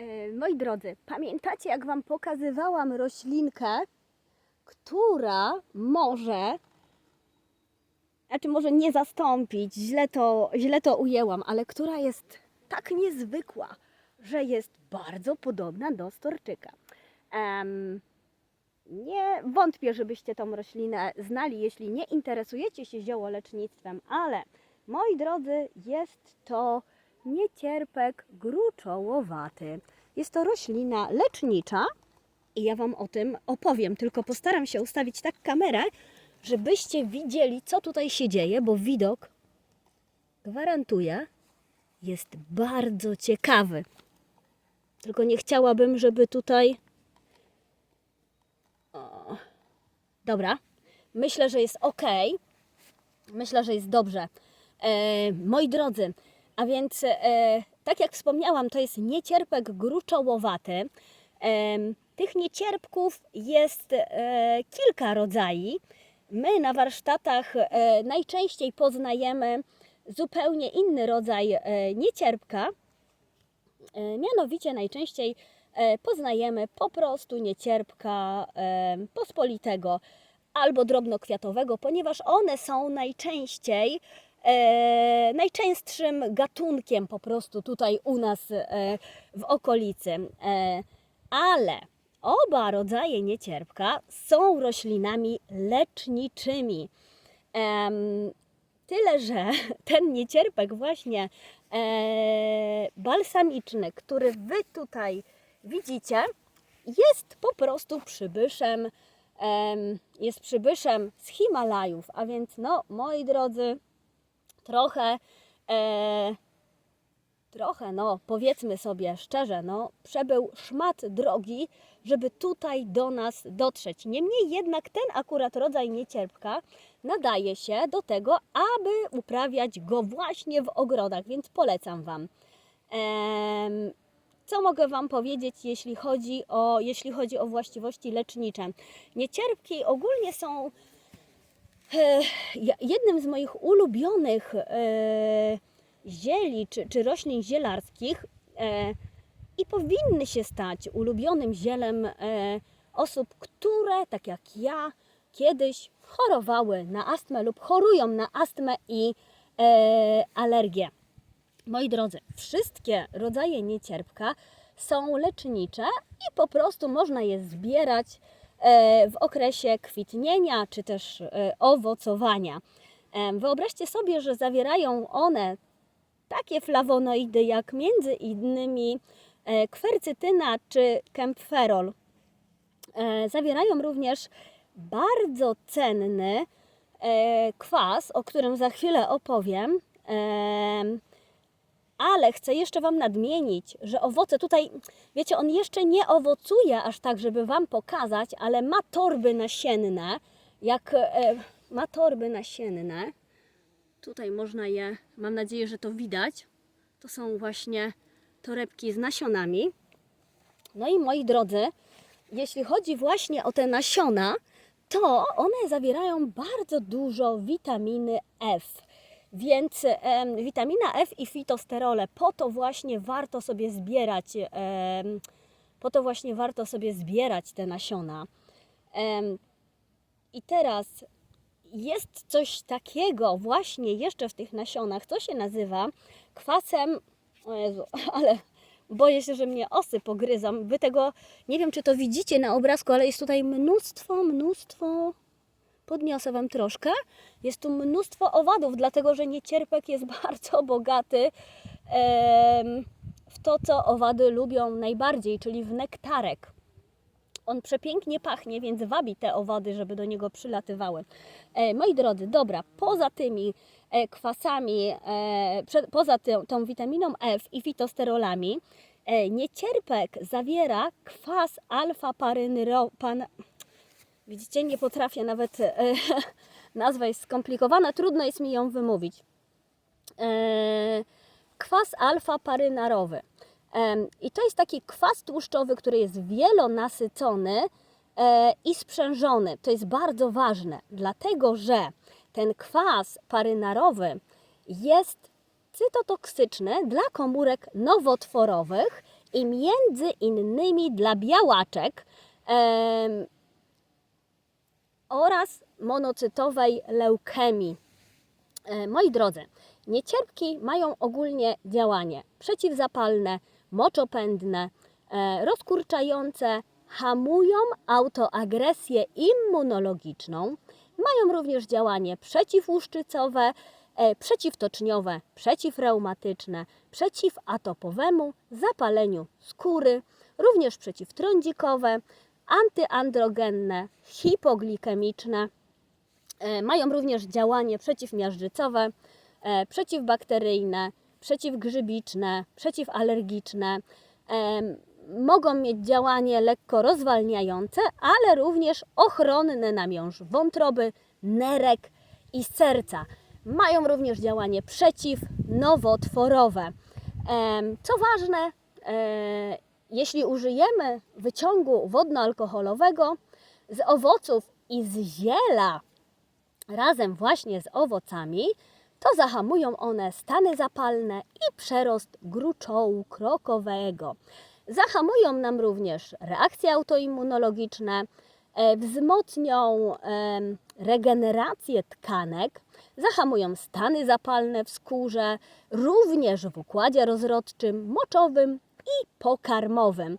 E, Moi drodzy, pamiętacie jak Wam pokazywałam roślinkę, która może, znaczy może nie zastąpić, źle to, źle to ujęłam, ale która jest tak niezwykła, że jest bardzo podobna do storczyka. Em, nie wątpię, żebyście tą roślinę znali, jeśli nie interesujecie się ziołolecznictwem, ale moi drodzy, jest to niecierpek gruczołowaty. Jest to roślina lecznicza i ja Wam o tym opowiem, tylko postaram się ustawić tak kamerę, żebyście widzieli, co tutaj się dzieje, bo widok, gwarantuję, jest bardzo ciekawy. Tylko nie chciałabym, żeby tutaj. O. Dobra, myślę, że jest ok. Myślę, że jest dobrze. E, moi drodzy, a więc e, tak jak wspomniałam, to jest niecierpek gruczołowaty. Tych niecierpków jest e, kilka rodzajów. My na warsztatach e, najczęściej poznajemy zupełnie inny rodzaj niecierpka. Mianowicie najczęściej poznajemy po prostu niecierpka pospolitego albo drobnokwiatowego, ponieważ one są najczęściej e, najczęstszym gatunkiem po prostu tutaj u nas e, w okolicy. E, ale oba rodzaje niecierpka są roślinami leczniczymi. Em, tyle, że ten niecierpek właśnie e, balsamiczny, który Wy tutaj widzicie, jest po prostu przybyszem, em, jest przybyszem z Himalajów, a więc no, moi drodzy, trochę, e, trochę, no, powiedzmy sobie szczerze, no, przebył szmat drogi, żeby tutaj do nas dotrzeć. Niemniej jednak ten akurat rodzaj niecierpka nadaje się do tego, aby uprawiać go właśnie w ogrodach, więc polecam Wam. Co mogę Wam powiedzieć, jeśli chodzi o, jeśli chodzi o właściwości lecznicze? Niecierpki ogólnie są jednym z moich ulubionych e, zieli czy, czy roślin zielarskich e, i powinny się stać ulubionym zielem e, osób, które, tak jak ja, kiedyś chorowały na astmę lub chorują na astmę i e, alergię. Moi drodzy, wszystkie rodzaje niecierpka są lecznicze i po prostu można je zbierać e, w okresie kwitnienia czy też e, owocowania. Em, Wyobraźcie sobie, że zawierają one takie flawonoidy jak między innymi e, kwercytyna czy kempferol. E, Zawierają również bardzo cenny e, kwas, o którym za chwilę opowiem. Ale chcę jeszcze Wam nadmienić, że owoce tutaj, wiecie, on jeszcze nie owocuje aż tak, żeby Wam pokazać, ale ma torby nasienne. Jak e, ma torby nasienne, tutaj można je, mam nadzieję, że to widać. To są właśnie torebki z nasionami. No i moi drodzy, jeśli chodzi właśnie o te nasiona, to one zawierają bardzo dużo witaminy F. Więc em, witamina F i fitosterole, po to właśnie warto sobie zbierać, em, po to właśnie warto sobie zbierać te nasiona. Em, I teraz jest coś takiego właśnie jeszcze w tych nasionach, co się nazywa kwasem, o Jezu, ale boję się, że mnie osy pogryzą. Wy tego, nie wiem czy to widzicie na obrazku, ale jest tutaj mnóstwo, mnóstwo, podniosę Wam troszkę, jest tu mnóstwo owadów, dlatego że niecierpek jest bardzo bogaty w to, co owady lubią najbardziej, czyli w nektarek. On przepięknie pachnie, więc wabi te owady, żeby do niego przylatywały. E, moi drodzy, dobra, poza tymi e, kwasami, e, poza tą, witaminą F i fitosterolami, niecierpek zawiera kwas alfa-parynyro... Widzicie, nie potrafię nawet, e, nazwa jest skomplikowana, trudno jest mi ją wymówić. E, kwas alfa-parynarowy. Em, I to jest taki kwas tłuszczowy, który jest wielonasycony e, i sprzężony. To jest bardzo ważne, dlatego że ten kwas parynarowy jest cytotoksyczny dla komórek nowotworowych i między innymi dla białaczek oraz monocytowej leukemii. E, Moi drodzy, niecierpki mają ogólnie działanie przeciwzapalne, moczopędne, e, rozkurczające, hamują autoagresję immunologiczną, mają również działanie przeciwłuszczycowe, e, przeciwtoczniowe, przeciwreumatyczne, przeciwatopowemu, zapaleniu skóry, również przeciwtrądzikowe, antyandrogenne, hipoglikemiczne. E, Mają również działanie przeciwmiażdżycowe, e, przeciwbakteryjne, przeciwgrzybiczne, przeciwalergiczne. Em, Mogą mieć działanie lekko rozwalniające, ale również ochronne na miąższ wątroby, nerek i serca. Mają również działanie przeciwnowotworowe. Co ważne, e, jeśli użyjemy wyciągu wodno-alkoholowego z owoców i z ziela, razem właśnie z owocami, to zahamują one stany zapalne i przerost gruczołu krokowego. Zahamują nam również reakcje autoimmunologiczne, e, wzmocnią regenerację tkanek, zahamują stany zapalne w skórze, również w układzie rozrodczym, moczowym i pokarmowym.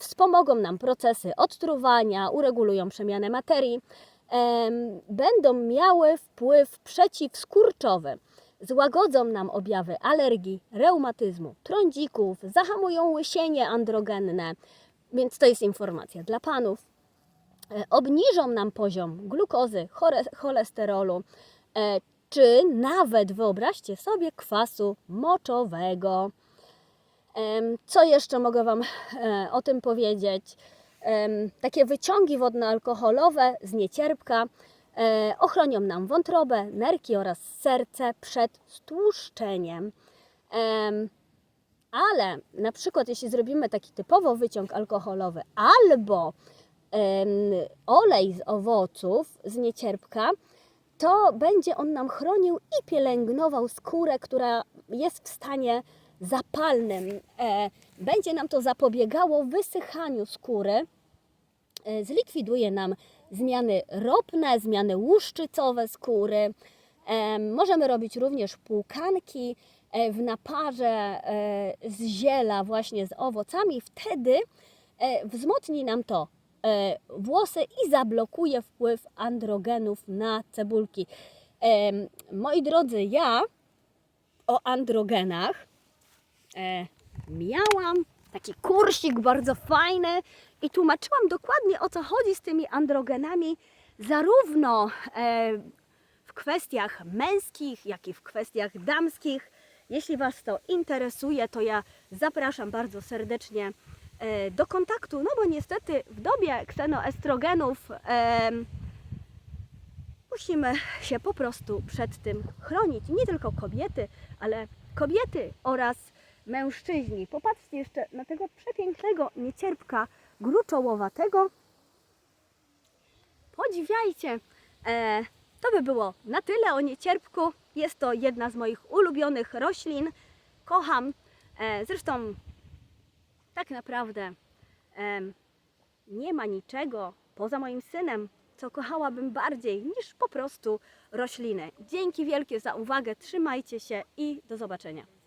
Wspomogą nam procesy odtruwania, uregulują przemianę materii, będą miały wpływ przeciwskurczowy. Złagodzą nam objawy alergii, reumatyzmu, trądzików, zahamują łysienie androgenne, więc to jest informacja dla panów. E, Obniżą nam poziom glukozy, cholesterolu, e, czy nawet wyobraźcie sobie kwasu moczowego. Co jeszcze mogę Wam e, o tym powiedzieć? Takie wyciągi wodno-alkoholowe z niecierpka e, ochronią nam wątrobę, nerki oraz serce przed stłuszczeniem. Em, Ale na przykład jeśli zrobimy taki typowo wyciąg alkoholowy albo olej z owoców, z niecierpka, to będzie on nam chronił i pielęgnował skórę, która jest w stanie zapalnym. E, będzie nam to zapobiegało wysychaniu skóry, e, zlikwiduje nam zmiany ropne, zmiany łuszczycowe skóry. E, możemy robić również płukanki e, w naparze z ziela właśnie z owocami. Wtedy wzmocni nam to włosy i zablokuje wpływ androgenów na cebulki. Moi drodzy, ja o androgenach e, miałam taki kursik bardzo fajny i tłumaczyłam dokładnie o co chodzi z tymi androgenami, zarówno e, w kwestiach męskich, jak i w kwestiach damskich. Jeśli Was to interesuje, to ja zapraszam bardzo serdecznie e, do kontaktu, no bo niestety w dobie ksenoestrogenów em, musimy się po prostu przed tym chronić. Nie tylko kobiety, ale kobiety oraz mężczyźni. Popatrzcie jeszcze na tego przepięknego niecierpka gruczołowatego. Podziwiajcie. E, to by było na tyle o niecierpku. Jest to jedna z moich ulubionych roślin. Kocham. E, zresztą tak naprawdę em, nie ma niczego poza moim synem, co kochałabym bardziej niż po prostu rośliny. Dzięki wielkie za uwagę, trzymajcie się i do zobaczenia.